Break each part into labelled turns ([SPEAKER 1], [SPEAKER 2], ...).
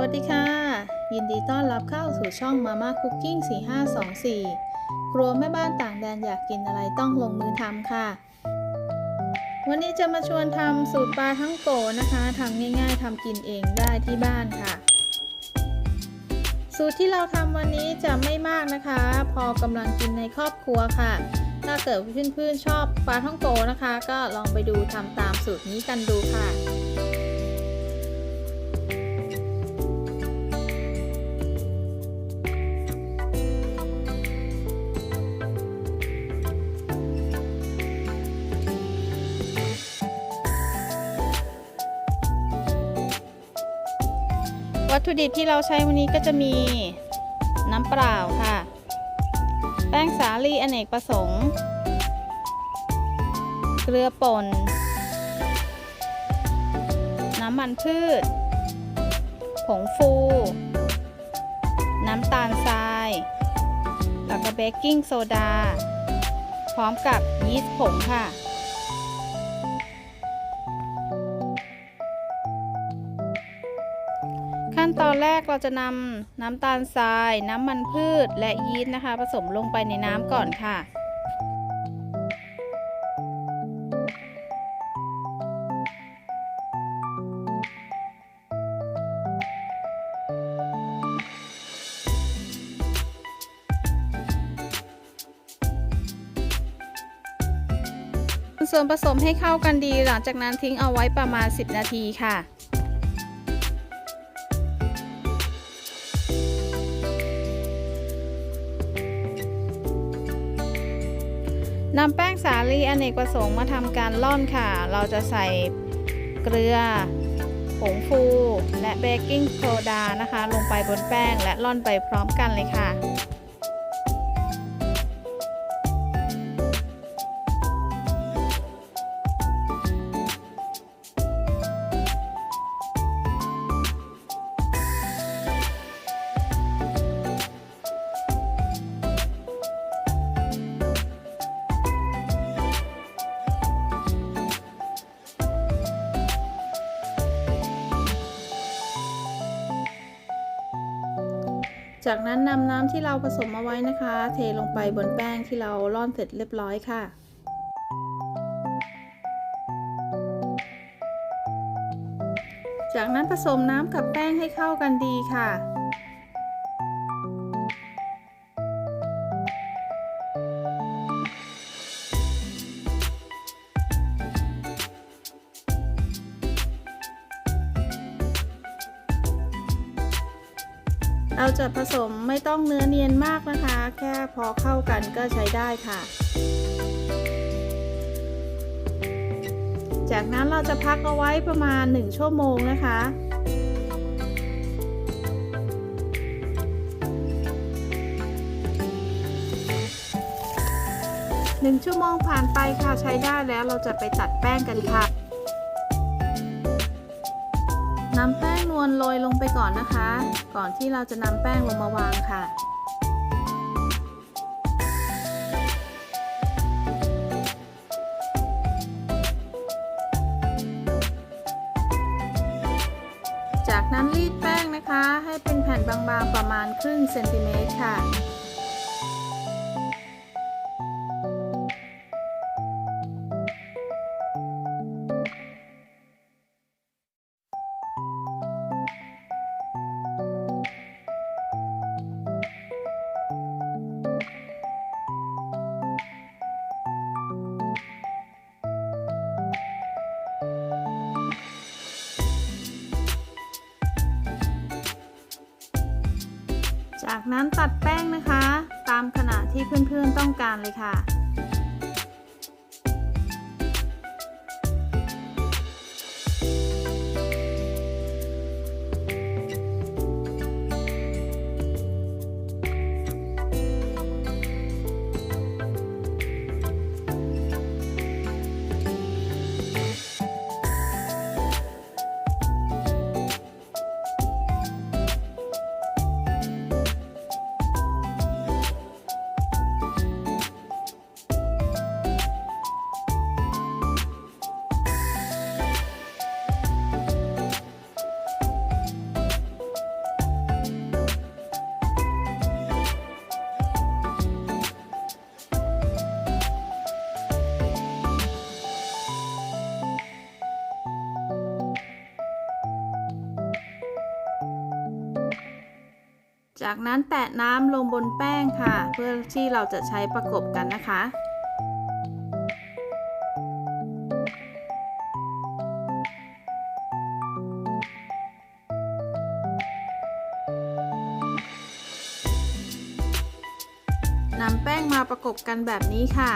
[SPEAKER 1] วัสดีค่ะ ยินดีต้อนรับเข้าสู่ช่อง Mama Cooking 4524 ครัวแม่บ้านต่างแดนอยากกินอะไรต้องลงมือทำค่ะ วันนี้จะมาชวนทำสูตรปลาทั้งโกนะคะทำง่ายๆทำกินเองได้ที่บ้านค่ะ สูตรที่เราทำวันนี้จะไม่มากนะคะ พอกำลังกินในครอบครัวค่ะ ถ้าเกิดเพื่อนๆชอบปลาท่องโกนะคะ ก็ลองไปดูทำตามสูตรนี้กันดูค่ะ วัตถุดิบที่เราใช้วันนี้ก็จะมีน้ำเปล่าค่ะ แป้งสาลีอเนกประสงค์ เกลือป่น น้ำมันพืช ผงฟู น้ำตาลทราย แล้วก็เบกกิ้งโซดา พร้อมกับยีสต์ผงค่ะ ขั้นตอนแรกเราจะนำน้ำตาลทราย น้ำมันพืชและยีสต์นะคะ ผสมลงไปในน้ำก่อนค่ะ ส่วนผสมให้เข้ากันดีหลังจากนั้นทิ้งเอาไว้ประมาณ 10 นาทีค่ะ นำแป้งสาลีอเนกประสงค์มาทำการล่อนค่ะ เราจะใส่เกลือ ผงฟู และเบกกิ้งโซดานะคะ ลงไปบนแป้งและล่อนไปพร้อมกันเลยค่ะ จากนั้นนำน้ำที่เราผสมเอาไว้นะคะ เทลงไปบนแป้งที่เราร่อนเสร็จเรียบร้อยค่ะ จากนั้นผสมน้ำกับแป้งให้เข้ากันดีค่ะ เราจะผสมไม่ต้องเนื้อเนียนมากนะคะ แค่พอเข้ากันก็ใช้ได้ค่ะ จากนั้นเราจะพักเอาไว้ประมาณ 1 ชั่วโมงนะคะหนึ่งชั่วโมงผ่านไปค่ะใช้ได้แล้วเราจะไปตัดแป้งกันค่ะ นำแป้งนวลโรยลงไปก่อนนะคะ ก่อนที่เราจะนำแป้งลงมาวางค่ะจากนั้นรีดแป้งนะคะ ให้เป็นแผ่นบางๆประมาณครึ่งเซนติเมตรค่ะ จากนั้นตัดแป้งนะคะ ตามขนาดที่เพื่อนๆต้องการเลยค่ะ จากนั้นแตะน้ำลงบนแป้งค่ะ เพื่อที่เราจะใช้ประกบกันนะคะ นำแป้งมาประกบกันแบบนี้ค่ะ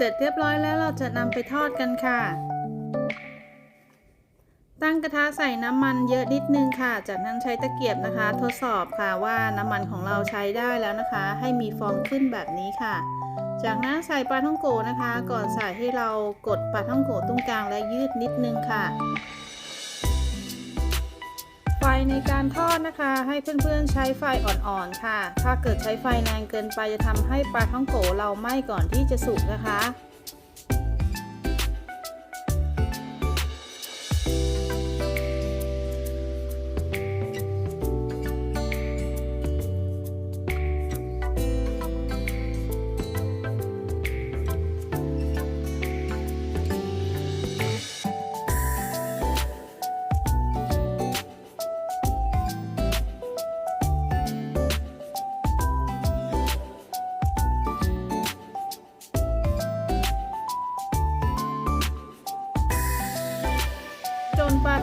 [SPEAKER 1] เสร็จเรียบร้อยแล้วเราจะนำไปทอดกันค่ะ ตั้งกระทะใส่น้ำมันเยอะนิดนึงค่ะ จากนั้นใช้ตะเกียบนะคะ ทดสอบค่ะว่าน้ำมันของเราใช้ได้แล้วนะคะ ให้มีฟองขึ้นแบบนี้ค่ะ จากนั้นใส่ปลาท่องโกนะคะ ก่อนใส่ให้เรากดปลาท่องโกตรงกลางและยืดนิดนึงค่ะ ในการทอดนะคะ ให้เพื่อนๆใช้ไฟอ่อนๆค่ะ ถ้าเกิดใช้ไฟแรงเกินไปจะทำให้ปลาท่องโกเราไหม้ก่อนที่จะสุกนะคะ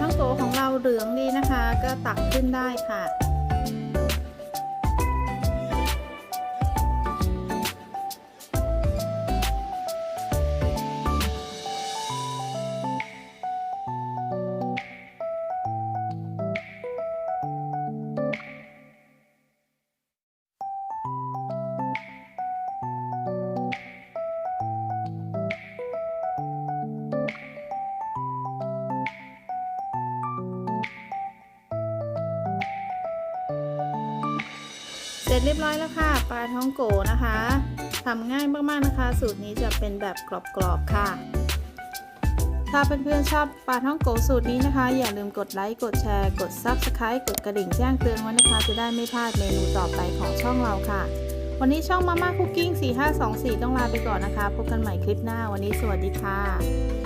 [SPEAKER 1] ทั้งโกของเราเหลืองดีนะคะ ก็ตักขึ้นได้ค่ะ ร็จเรียบร้อยแล้วค่ะ ปลาท้องโกนะคะทำง่ายมากๆนะคะ สูตรนี้จะเป็นแบบกรอบๆค่ะ ถ้าเพื่อนๆชอบปลาท้องโกสูตรนี้นะคะ อย่าลืมกดไลค์กดแชร์กด Subscribe กดกระดิ่งแจ้งเตือนไว้นะคะ จะได้ไม่พลาดเมนูต่อไปของช่องเราค่ะ วันนี้ช่องมาม่าคุกกิ้ง 4524 ต้องลาไปก่อนนะคะ พบกันใหม่คลิปหน้าวันนี้สวัสดีค่ะ